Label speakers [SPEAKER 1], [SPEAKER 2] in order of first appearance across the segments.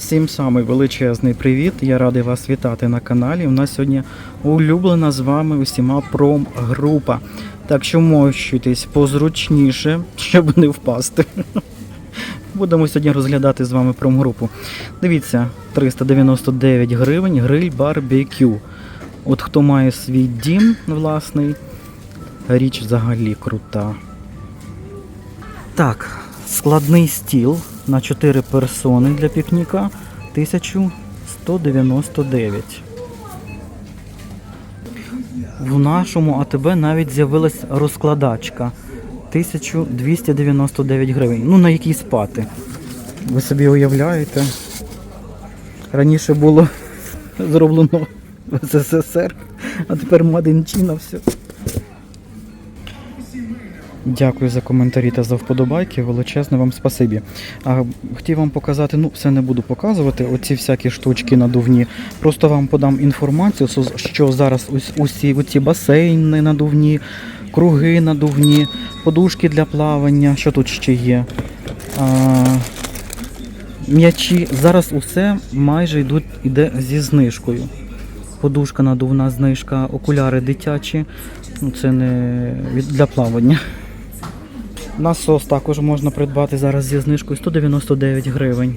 [SPEAKER 1] Всім самий величезний привіт. Я радий вас вітати на каналі. У нас сьогодні улюблена з вами усіма промгрупа. Так що мощуйтесь позручніше, щоб не впасти. Будемо сьогодні розглядати з вами промгрупу. Дивіться, 399 гривень гриль барбекю. От хто має свій дім власний, річ взагалі крута. Так, складний стіл на 4 персони для пікніка 1199. В нашому АТБ навіть з'явилась розкладачка 1299 гривень. Ну, на якій спати. Ви собі уявляєте? Раніше було зроблено в СССР, а тепер Мадинчина все. Дякую за коментарі та за вподобайки. Величезне вам спасибі. А хотів вам показати, ну все не буду показувати. Оці всякі штучки надувні. Просто вам подам інформацію, що зараз усі оці басейни надувні, круги надувні, подушки для плавання. Що тут ще є? А, м'ячі. Зараз усе майже йдуть іде зі знижкою. Подушка надувна знижка, окуляри дитячі. Ну, це не для плавання. Насос також можна придбати зараз зі знижкою 199 гривень.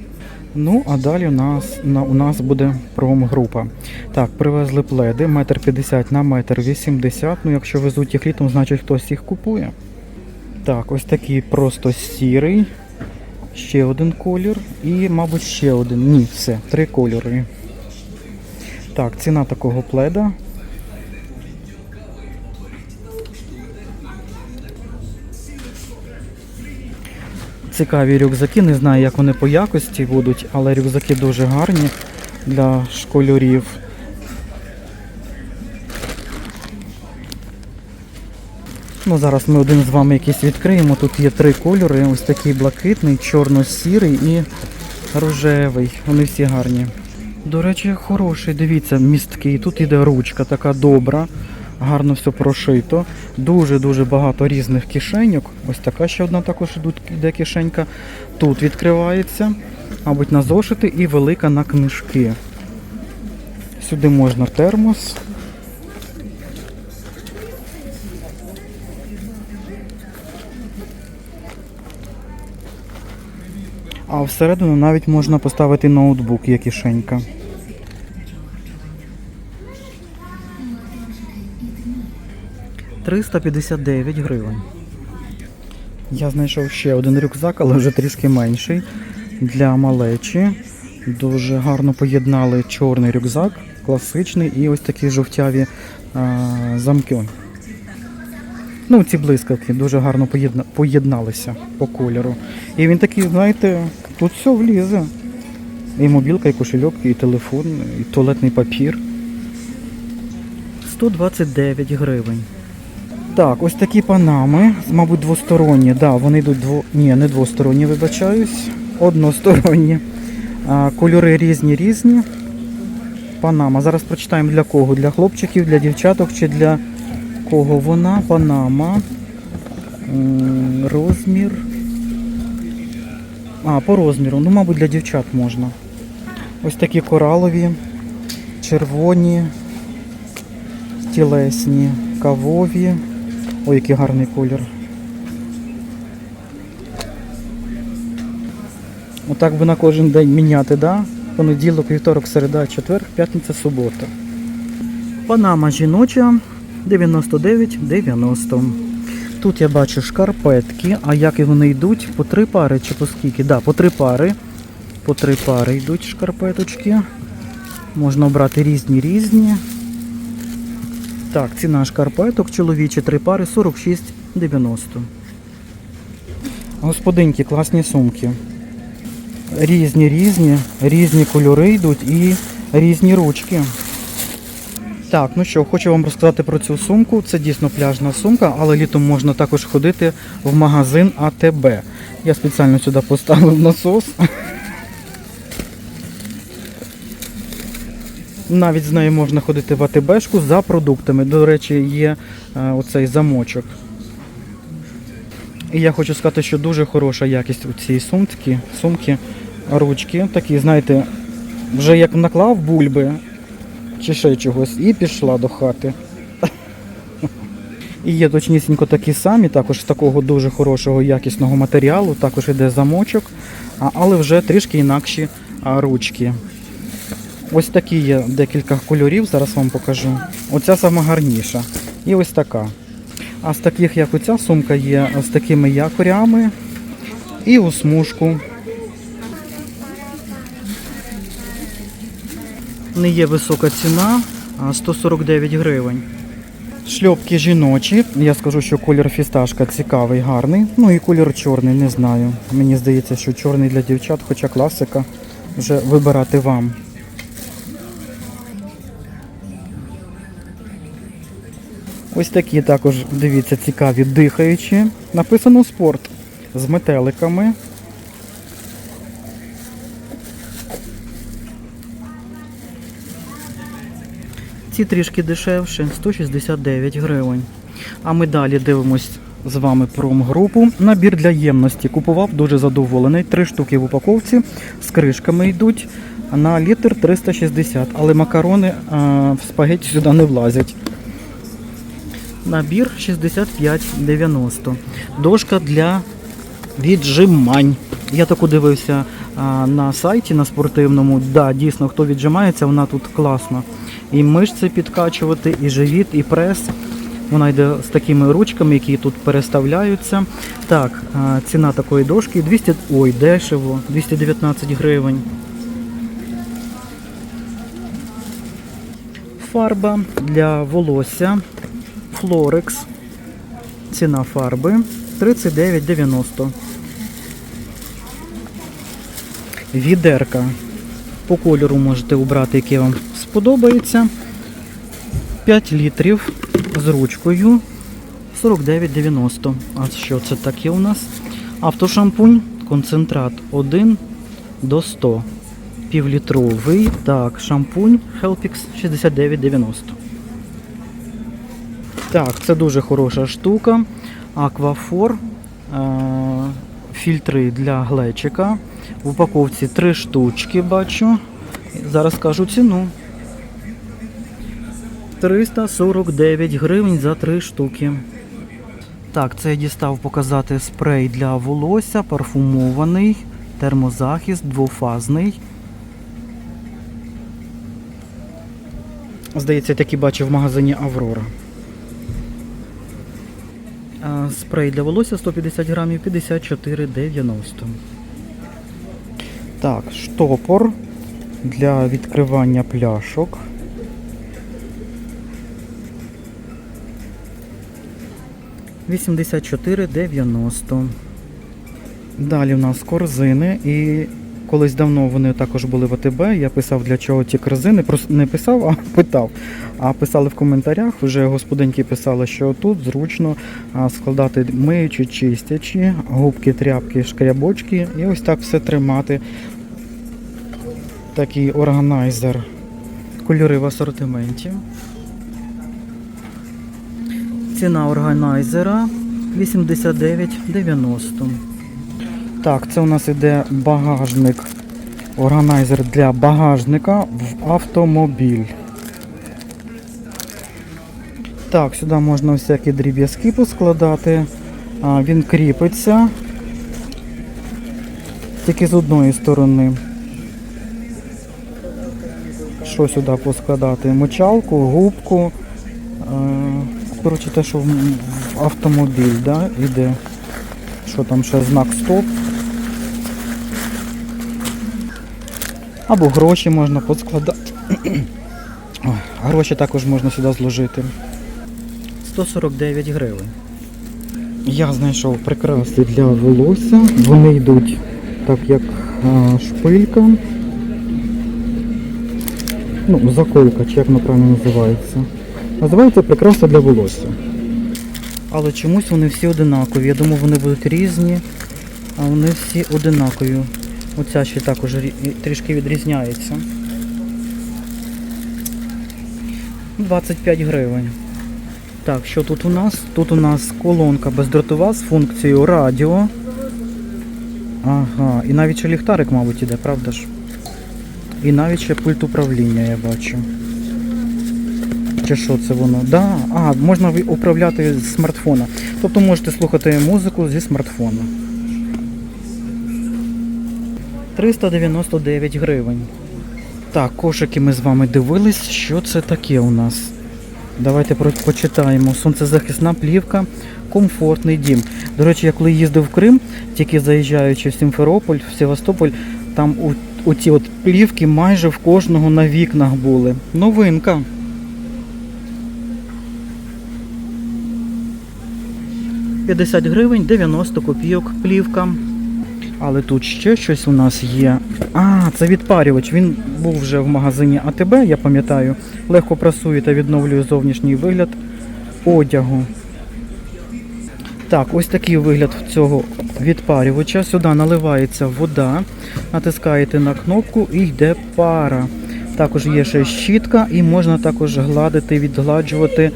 [SPEAKER 1] Ну, а далі у нас, на, у нас буде промгрупа. Так, привезли пледи, метр 50 на метр 80. Ну, якщо везуть їх літом, значить хтось їх купує. Так, ось такий просто сірий. Ще один колір і, мабуть, ще один. Ні, все, три кольори. Так, ціна такого пледа Цікаві рюкзаки, не знаю, як вони по якості будуть, але рюкзаки дуже гарні для школярів. Ну, зараз ми один з вами якийсь відкриємо. Тут є три кольори: ось такий блакитний, чорно-сірий і рожевий. Вони всі гарні. До речі, хороший, дивіться, місткий. Тут іде ручка така добра, гарно все прошито. Дуже-дуже багато різних кишеньок. Ось така ще одна також іде кишенька. Тут відкривається, мабуть, на зошити і велика на книжки. Сюди можна термос. А всередину навіть можна поставити ноутбук, є кишенька. Триста п'ятдесят дев'ять гривень. Я знайшов ще один рюкзак, але вже трішки менший. Для малечі. Дуже гарно поєднали чорний рюкзак, класичний і ось такі жовтяві а, замки. Ну, ці блискавки дуже гарно поєдна... поєдналися по кольору. І він такий, знаєте, тут все влізе. І мобілка, і кошельок, і телефон, і туалетний папір. 129 гривень. Так, ось такі панами, мабуть, двосторонні. Да, вони йдуть дво... Ні, не двосторонні, вибачаюсь. Односторонні. А, кольори різні різні. Панама. Зараз прочитаємо для кого? Для хлопчиків, для дівчаток чи для кого вона? Панама. Розмір. А, по розміру. Ну, мабуть, для дівчат можна. Ось такі коралові, червоні, тілесні, кавові. Ой, який гарний колір. Отак би на кожен день міняти, да? Понеділок, вівторок, середа, четвер, п'ятниця, субота. Панама жіноча 99,90. Тут я бачу шкарпетки, а як вони йдуть? По три пари чи по скільки? Да, по три пари. По три пари йдуть шкарпеточки. Можна обрати різні різні. Так, ціна шкарпеток, чоловічі три пари 46,90. Господинки, класні сумки. Різні, різні, різні кольори йдуть і різні ручки. Так, ну що, хочу вам розказати про цю сумку. Це дійсно пляжна сумка, але літом можна також ходити в магазин АТБ. Я спеціально сюди поставив насос. Навіть з нею можна ходити в АТБшку за продуктами. До речі, є е, оцей замочок. І я хочу сказати, що дуже хороша якість у цієї сумки. сумки. ручки, такі, знаєте, вже як наклав бульби чи ще чогось, і пішла до хати. І є точнісінько такі самі, також з такого дуже хорошого якісного матеріалу, також іде замочок, але вже трішки інакші ручки. Ось такі є декілька кольорів, зараз вам покажу. Оця сама гарніша. І ось така. А з таких, як оця сумка, є з такими якорями і у смужку. Не є висока ціна, а 149 гривень. Шльопки жіночі. Я скажу, що колір фісташка цікавий, гарний. Ну і колір чорний, не знаю. Мені здається, що чорний для дівчат, хоча класика вже вибирати вам. Ось такі також, дивіться, цікаві, дихаючі. Написано спорт з метеликами. Ці трішки дешевше, 169 гривень. А ми далі дивимось з вами промгрупу. Набір для ємності. Купував дуже задоволений. Три штуки в упаковці з кришками йдуть на літр 360, але макарони а, в спагетті сюди не влазять. Набір 65,90. Дошка для віджимань. Я таку дивився на сайті на спортивному. Да, дійсно, хто віджимається, вона тут класна. І мишці підкачувати, і живіт, і прес. Вона йде з такими ручками, які тут переставляються. Так, ціна такої дошки 200, ой, дешево, 219 гривень. Фарба для волосся Флорекс. Ціна фарби 39,90. Відерка. По кольору можете обрати, який вам сподобається. 5 літрів з ручкою 49,90. А що це таке у нас? Автошампунь, концентрат 1 до 100. Півлітровий. Так, шампунь Helpix 69,90. Так, це дуже хороша штука. Аквафор. е, Фільтри для глечика. В упаковці три штучки бачу. Зараз скажу ціну. 349 гривень за три штуки. Так, це я дістав показати спрей для волосся, парфумований, термозахист, двофазний. Здається, такий бачив в магазині Аврора. Спрей для волосся 150 грамів 54,90. Так, штопор для відкривання пляшок. Вісімдесят чотири дев'яносто. Далі в нас корзини і колись давно вони також були в АТБ. Я писав для чого ті корзини. Просто не писав, а питав. А писали в коментарях. Вже господинки писали, що тут зручно складати миючі, чистячі, губки, тряпки, шкрябочки і ось так все тримати. Такий органайзер. Кольори в асортименті. Ціна органайзера 89,90. Так, це у нас іде багажник. Органайзер для багажника в автомобіль. Так, сюди можна всякі дріб'язки поскладати. А, він кріпиться тільки з одної сторони. Що сюди поскладати? Мочалку, губку. Коротше, те, що в автомобіль, да, іде. Що там ще знак стоп. Або гроші можна поскладати. Ой, Гроші також можна сюди зложити. 149 гривень. Я знайшов прикраси для волосся. Вони йдуть так як а, шпилька. Ну, заколка, чи як воно правильно називається. Називається прикраса для волосся. Але чомусь вони всі одинакові. Я думав, вони будуть різні, а вони всі одинакові. Оця ще також рі- трішки відрізняється. 25 гривень. Так, що тут у нас? Тут у нас колонка бездротова з функцією радіо. Ага, і навіть ще ліхтарик, мабуть, іде, правда ж? І навіть ще пульт управління я бачу. Чи що це воно? Да. А, можна управляти з смартфона. Тобто можете слухати музику зі смартфона. 399 гривень. Так, кошики ми з вами дивились, що це таке у нас. Давайте почитаємо. Сонцезахисна плівка, комфортний дім. До речі, я коли їздив в Крим, тільки заїжджаючи в Сімферополь, в Севастополь, там у, у ці от плівки майже в кожного на вікнах були. Новинка. «50 гривень 90 копійок плівка. Але тут ще щось у нас є. А, це відпарювач. Він був вже в магазині АТБ, я пам'ятаю. Легко прасує та відновлює зовнішній вигляд одягу. Так, ось такий вигляд цього відпарювача. Сюди наливається вода, натискаєте на кнопку і йде пара. Також є ще щітка і можна також гладити, відгладжувати е,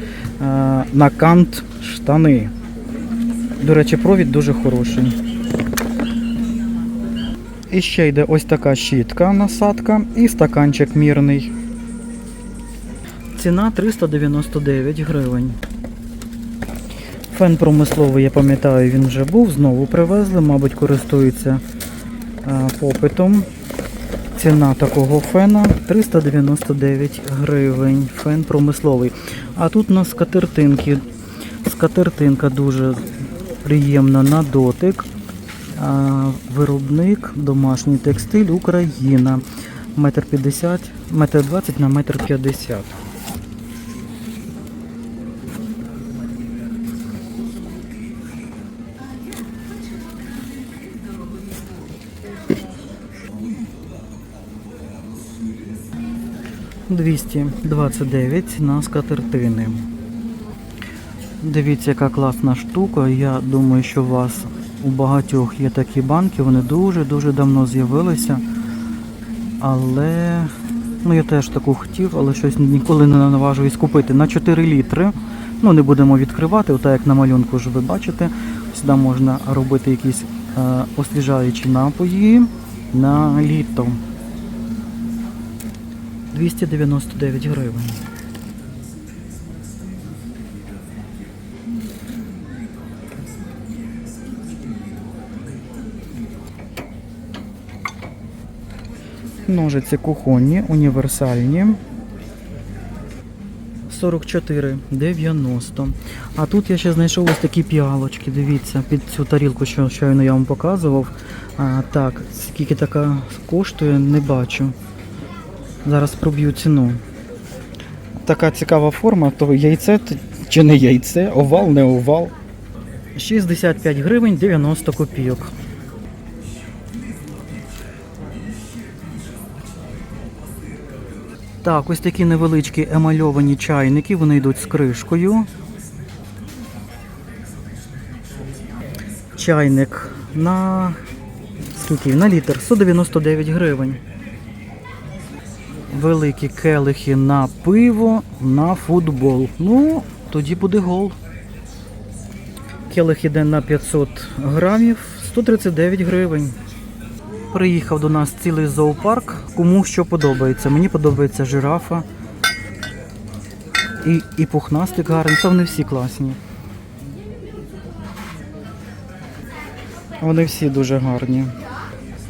[SPEAKER 1] на кант штани. До речі, провід дуже хороший. І ще йде ось така щітка, насадка і стаканчик мірний. Ціна 399 гривень. Фен промисловий, я пам'ятаю, він вже був, знову привезли, мабуть, користується е, попитом. Ціна такого фена 399 гривень. Фен промисловий. А тут у нас скатертинки. Скатертинка дуже приємна на дотик. Виробник, домашній текстиль, Україна. Метр п'ятдесят, метр двадцять на метр п'ятдесят. Двісті двадцять дев'ять на скатертини. Дивіться, яка класна штука. Я думаю, що вас у багатьох є такі банки, вони дуже-дуже давно з'явилися. Але ну я теж таку хотів, але щось ніколи не наважуюсь купити. На 4 літри. Ну, не будемо відкривати, отак як на малюнку ж ви бачите. Сюди можна робити якісь е, освіжаючі напої на літо. 299 гривень. Ножиці кухонні, універсальні. 44,90. А тут я ще знайшов ось такі піалочки. Дивіться, під цю тарілку, що щойно я вам показував. А, так, скільки така коштує, не бачу. Зараз проб'ю ціну. Така цікава форма, то яйце чи не яйце, овал, не овал. 65 гривень 90 копійок. Так, ось такі невеличкі емальовані чайники, вони йдуть з кришкою. Чайник на скільки? На літр 199 гривень. Великі келихи на пиво, на футбол. Ну, тоді буде гол. Келих іде на 500 грамів, 139 гривень. Приїхав до нас цілий зоопарк. Кому що подобається. Мені подобається жирафа. І, і пухнастик гарний, та вони всі класні. Вони всі дуже гарні.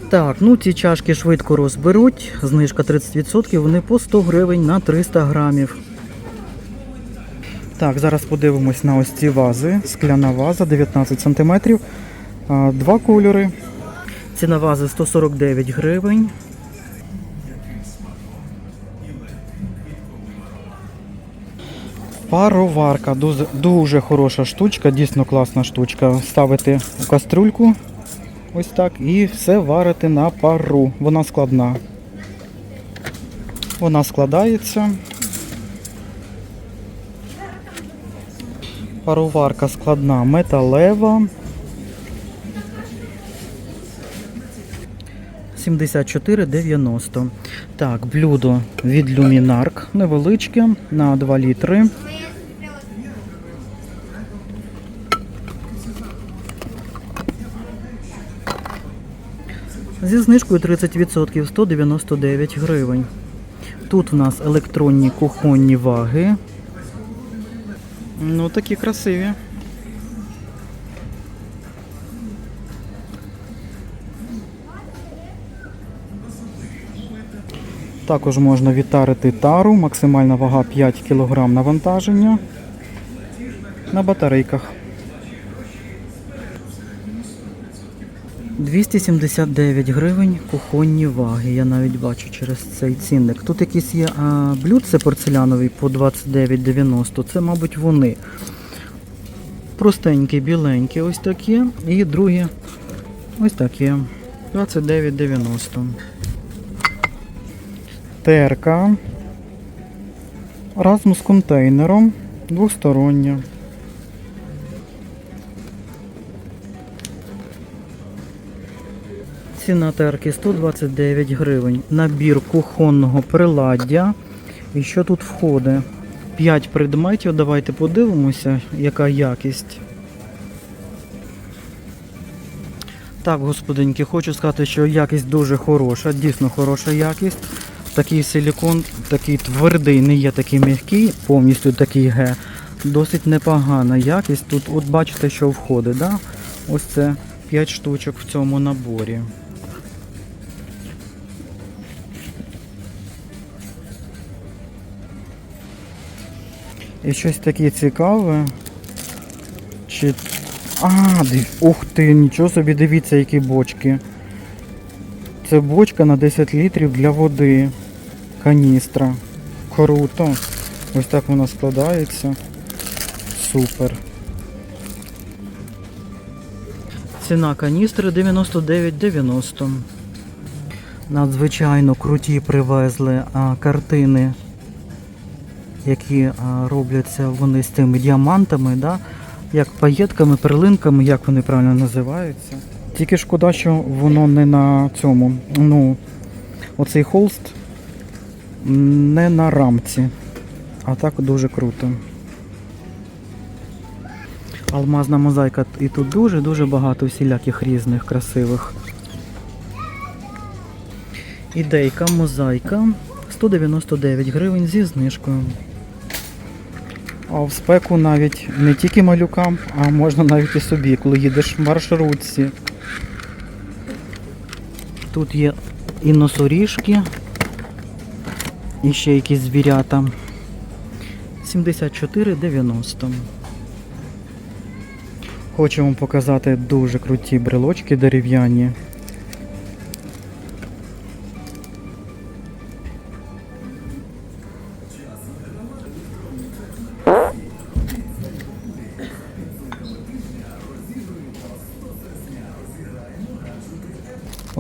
[SPEAKER 1] Так, ну ці чашки швидко розберуть. Знижка 30%, вони по 100 гривень на 300 грамів. Так, зараз подивимось на ось ці вази. Скляна ваза 19 см. Два кольори. Ціна вази 149 гривень. Пароварка, дуже, дуже хороша штучка, дійсно класна штучка. Ставити у каструльку, ось так, і все варити на пару. Вона складна. Вона складається. Пароварка складна, металева. 74,90. Так, блюдо від Luminark невеличке на 2 літри. Зі знижкою 30% 199 гривень. Тут у нас електронні кухонні ваги. Ну, такі красиві. Також можна відтарити тару, максимальна вага 5 кг навантаження на батарейках. 279 гривень кухонні ваги. Я навіть бачу через цей цінник. Тут якісь є а, блюдце порцелянові по 29,90. Це, мабуть, вони. Простенькі, біленькі, ось такі. І другі ось такі. 29,90. Терка. Разом з контейнером. Двостороння. Ціна терки 129 гривень. Набір кухонного приладдя. І що тут входить? 5 предметів. Давайте подивимося, яка якість. Так, господинки, хочу сказати, що якість дуже хороша, дійсно хороша якість. Такий силікон, такий твердий, не є такий м'який, повністю такий ге. Досить непогана якість. Тут от бачите, що входить. Да? Ось це 5 штучок в цьому наборі. І щось таке цікаве. Чи. А, див... ух ти, нічого собі, дивіться, які бочки. Це бочка на 10 літрів для води. Каністра. Круто. Ось так вона складається. Супер. Ціна каністри 99,90. Надзвичайно круті привезли а, картини, які а, робляться вони з тими діамантами, да? як паєтками, перлинками, як вони правильно називаються. Тільки шкода, що воно не на цьому. Ну, оцей холст не на рамці. А так дуже круто. Алмазна мозаїка і тут дуже-дуже багато всіляких різних красивих. Ідейка, мозаїка 199 гривень зі знижкою. А в спеку навіть не тільки малюкам, а можна навіть і собі, коли їдеш в маршрутці. Тут є і носоріжки, і ще якісь звірята. 74,90. Хочу вам показати дуже круті брелочки дерев'яні.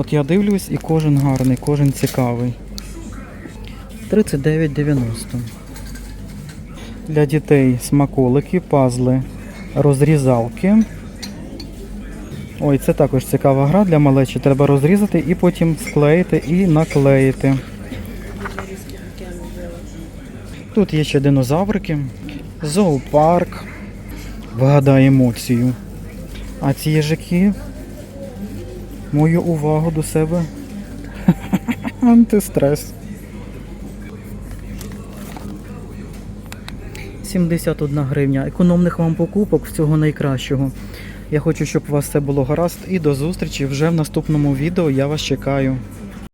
[SPEAKER 1] От я дивлюсь і кожен гарний, кожен цікавий. 39,90. Для дітей смаколики, пазли, розрізалки. Ой, це також цікава гра для малечі. Треба розрізати і потім склеїти і наклеїти. Тут є ще динозаврики, зоопарк. Вгадай емоцію. А ці їжаки мою увагу до себе. Антистрес. 71 гривня. Економних вам покупок всього найкращого. Я хочу, щоб у вас все було гаразд і до зустрічі вже в наступному відео. Я вас чекаю.